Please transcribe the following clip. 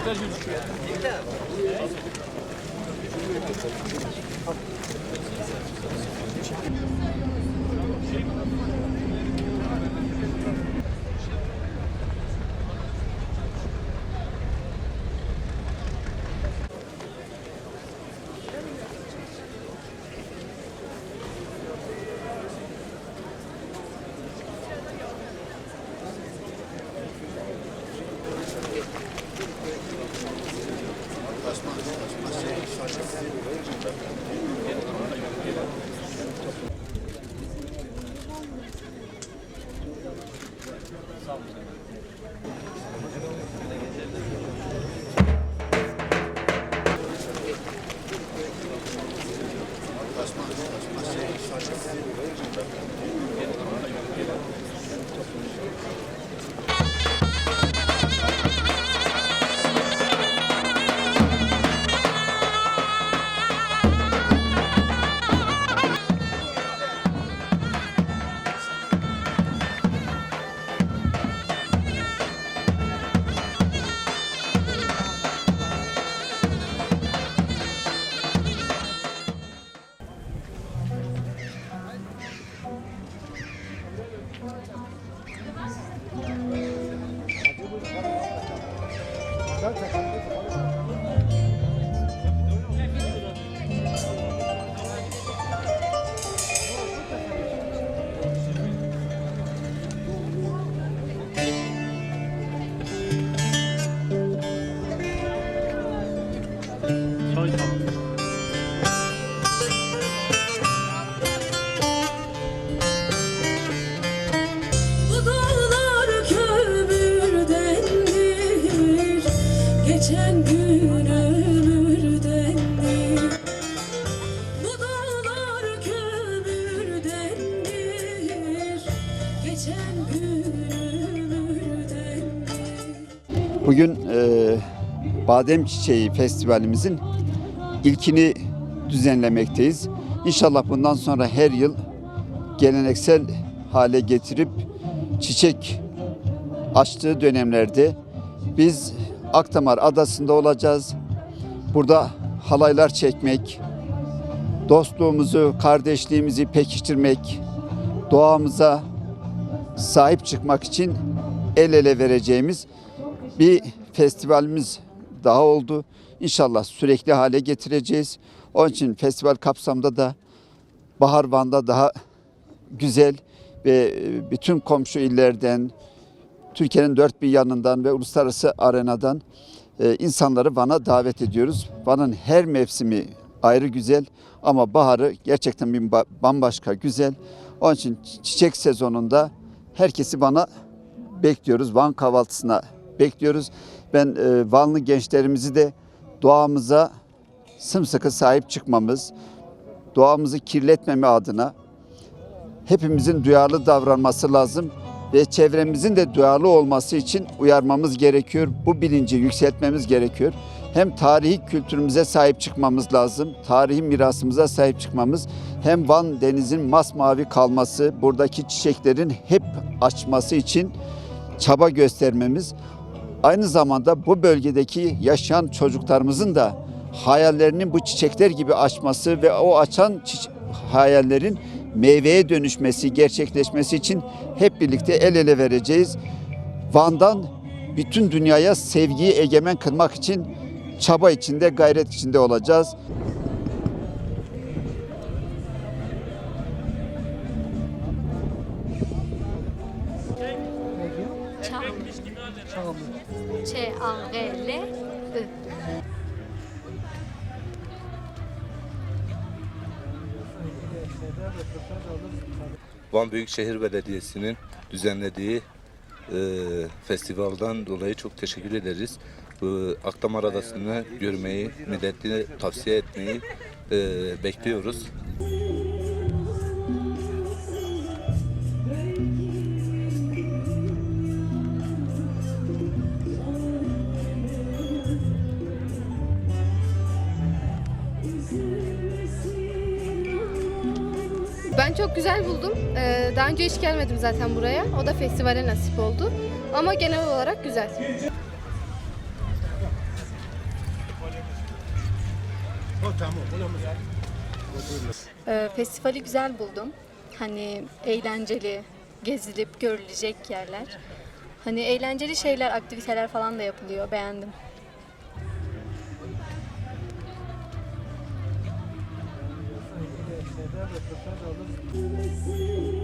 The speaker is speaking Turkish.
Bu Bugün e, Badem Çiçeği Festivalimizin ilkini düzenlemekteyiz. İnşallah bundan sonra her yıl geleneksel hale getirip çiçek açtığı dönemlerde biz Akdamar Adası'nda olacağız. Burada halaylar çekmek, dostluğumuzu, kardeşliğimizi pekiştirmek, doğamıza sahip çıkmak için el ele vereceğimiz bir festivalimiz daha oldu. İnşallah sürekli hale getireceğiz. Onun için festival kapsamında da Bahar Van'da daha güzel ve e, bütün komşu illerden, Türkiye'nin dört bir yanından ve uluslararası arenadan e, insanları Van'a davet ediyoruz. Van'ın her mevsimi ayrı güzel ama baharı gerçekten bir ba- bambaşka güzel. Onun için çiçek sezonunda herkesi Van'a bekliyoruz. Van kahvaltısına bekliyoruz. Ben e, Vanlı gençlerimizi de doğamıza sımsıkı sahip çıkmamız, doğamızı kirletmeme adına hepimizin duyarlı davranması lazım ve çevremizin de duyarlı olması için uyarmamız gerekiyor. Bu bilinci yükseltmemiz gerekiyor. Hem tarihi kültürümüze sahip çıkmamız lazım. Tarihi mirasımıza sahip çıkmamız. Hem Van Deniz'in masmavi kalması, buradaki çiçeklerin hep açması için çaba göstermemiz. Aynı zamanda bu bölgedeki yaşayan çocuklarımızın da hayallerinin bu çiçekler gibi açması ve o açan hayallerin meyveye dönüşmesi, gerçekleşmesi için hep birlikte el ele vereceğiz. Van'dan bütün dünyaya sevgiyi egemen kılmak için çaba içinde, gayret içinde olacağız. Çağ. Ç-A-G-L-I. Van Büyükşehir Belediyesi'nin düzenlediği e, festivaldan dolayı çok teşekkür ederiz. Bu Akdamar Adası'nı görmeyi, milletine tavsiye etmeyi e, bekliyoruz. Çok güzel buldum. Ee, daha önce hiç gelmedim zaten buraya. O da festivale nasip oldu. Ama genel olarak güzel. Ee, festivali güzel buldum. Hani eğlenceli, gezilip görülecek yerler. Hani eğlenceli şeyler, aktiviteler falan da yapılıyor. Beğendim. Nerede? Kaçar da alırız.